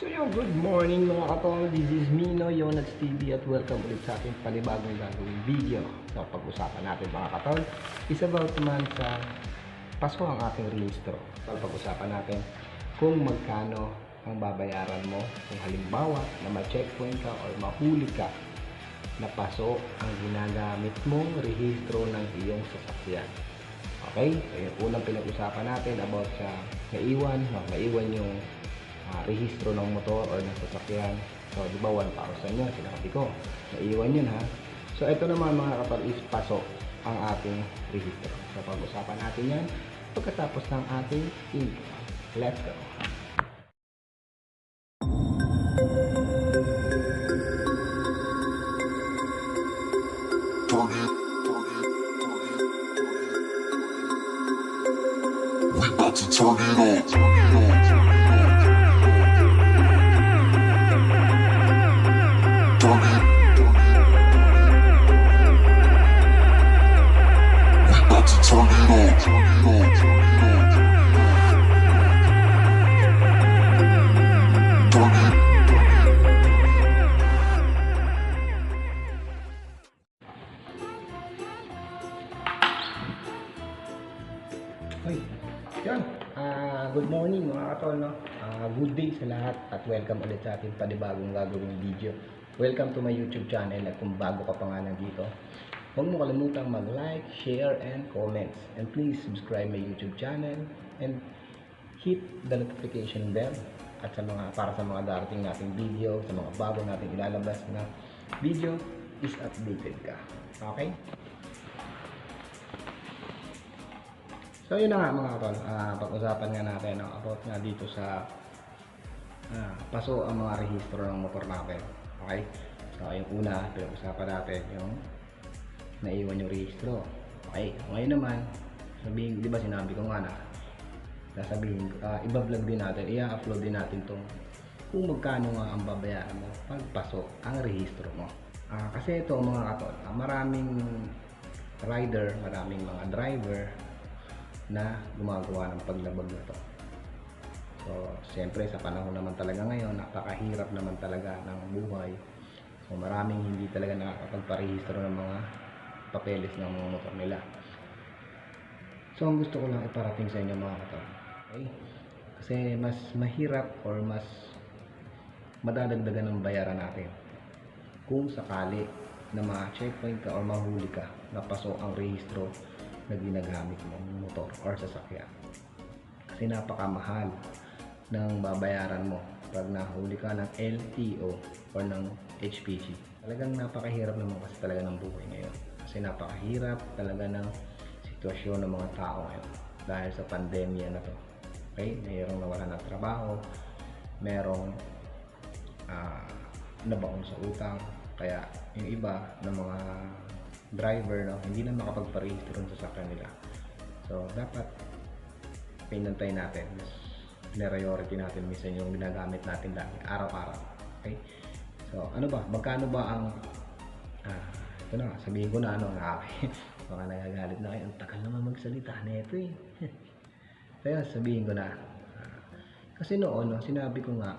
So yung good morning mga katol, this is Mino Yonax TV at welcome ulit sa ating panibagong gagawing video. So pag-usapan natin mga katol is about naman sa Pasko ang ating rehistro. So pag-usapan natin kung magkano ang babayaran mo kung halimbawa na ma-checkpoint ka or mahuli ka na paso ang ginagamit mong rehistro ng iyong sasakyan. Okay? So, yung unang pinag-usapan natin about sa naiwan, no, naiwan yung rehistro ng motor or ng sasakyan. So, di ba 1,000 yun? Sinabi ko. Naiwan yun ha. So, ito naman mga kapal is paso ang ating rehistro. So, pag-usapan natin yan pagkatapos ng ating intro. Let's go! We about to turn it on. Turn it on, good morning mga katol, no? Ah, good day sa lahat at welcome ulit sa ating panibagong gagawing video. Welcome to my YouTube channel at kung bago ka pa nga nandito, huwag mo kalimutang mag-like, share, and comments. And please subscribe my YouTube channel and hit the notification bell at sa mga para sa mga darating nating video, sa mga bago nating ilalabas na video is updated ka. Okay? So yun na nga mga kapal, Ah, pag-usapan nga natin no, about nga dito sa ah, paso ang mga rehistro ng motor natin. Okay? So yung una, pinag-usapan natin yung naiwan yung rehistro. Okay? Ngayon naman, sabihin, di ba sinabi ko nga na sasabihin, uh, iba-vlog din natin, i-upload din natin tong kung magkano nga ang babayaran mo pag paso ang rehistro mo. Ah, kasi ito mga katol, ah, maraming rider, maraming mga driver na gumagawa ng paglabag na to. Siyempre sa panahon naman talaga ngayon, napakahirap naman talaga ng buhay. So, maraming hindi talaga nakakapagparehistro ng mga papeles ng mga motor nila. So, ang gusto ko lang iparating sa inyo mga katawan. Okay? Kasi mas mahirap or mas madadagdagan ng bayaran natin kung sakali na ma-checkpoint ka or mahuli ka na paso ang rehistro na ginagamit mong motor or sasakyan. Kasi napakamahal ng babayaran mo pag nahuli ka ng LTO or ng HPG. Talagang napakahirap naman kasi talaga ng buhay ngayon. Kasi napakahirap talaga ng sitwasyon ng mga tao ngayon dahil sa pandemya na to. Okay? Mayroong nawala ng trabaho, merong ah, nabaon sa utang, kaya yung iba ng mga driver no, hindi na makapagparehistro ng sasakyan nila. So, dapat pinantay natin. Mas priority natin minsan yung ginagamit natin lagi, araw-araw. Okay? So, ano ba? Magkano ba ang ah, ito na, sabihin ko na ano, na baka nagagalit na kayo. Ang tagal naman magsalita na eh. Kaya sabihin ko na. ah, kasi noon, no, sinabi ko nga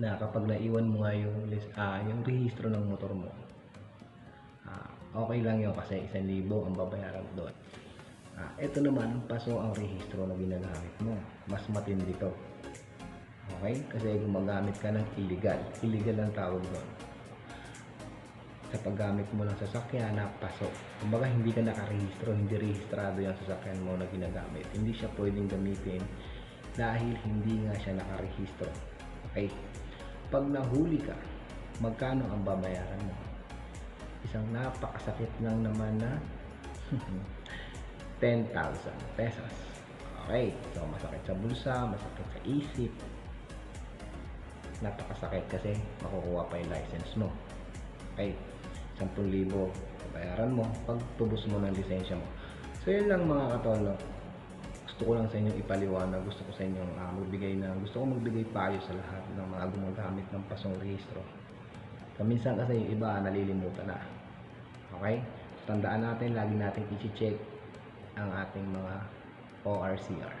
na kapag naiwan mo nga yung, ah, yung rehistro ng motor mo, Ah, okay lang yun kasi isang libo ang babayaran doon. Ah, ito naman, paso ang rehistro na ginagamit mo. Mas matindi to. Okay? Kasi gumagamit ka ng illegal. Illegal ang tawag doon. Sa paggamit mo ng sasakyan na paso. Kumbaga hindi ka nakarehistro, hindi rehistrado yung sasakyan mo na ginagamit. Hindi siya pwedeng gamitin dahil hindi nga siya nakarehistro. Okay? Pag nahuli ka, magkano ang babayaran mo? isang napakasakit lang naman na 10,000 pesos. Okay, so masakit sa bulsa, masakit sa isip. Napakasakit kasi makukuha pa yung license mo. Okay, 10,000 bayaran mo pag tubos mo ng lisensya mo. So yun lang mga katolo. Gusto ko lang sa inyo ipaliwanag, gusto ko sa inyo uh, magbigay na, gusto ko magbigay payo sa lahat ng mga gumagamit ng pasong rehistro. Kaminsan kasi yung iba nalilimutan na. Okay? Tandaan natin, lagi natin i-check ang ating mga ORCR.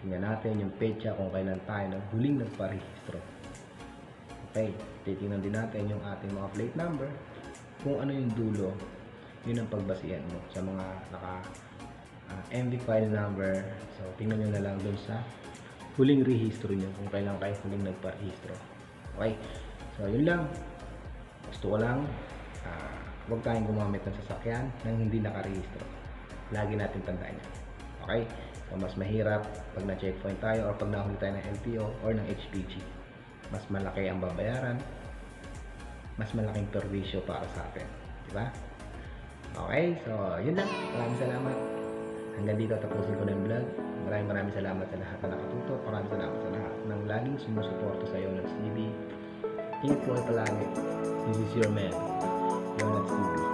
Tingnan natin yung pecha kung kailan tayo nang huling nagparehistro. Okay, titingnan din natin yung ating mga plate number. Kung ano yung dulo, yun ang pagbasihan mo sa mga naka ah, MV file number. So, tingnan nyo na lang dun sa huling rehistro nyo kung kailan kayo huling nagparehistro. Okay, so yun lang. Gusto ko lang, ah, huwag tayong gumamit ng sasakyan nang hindi nakarehistro. Lagi natin tandaan yan. Okay? So, mas mahirap pag na-checkpoint tayo or pag nahuli tayo ng LTO or ng HPG. Mas malaki ang babayaran. Mas malaking perwisyo para sa atin. Di ba? Okay, so yun lang. Maraming salamat. Hanggang dito tapusin ko yung vlog. Maraming maraming salamat sa lahat na nakatuto. Maraming salamat sa lahat ng laging sumusuporta sa Yonax TV. Po kayo palagi. This is your man, Yonax TV.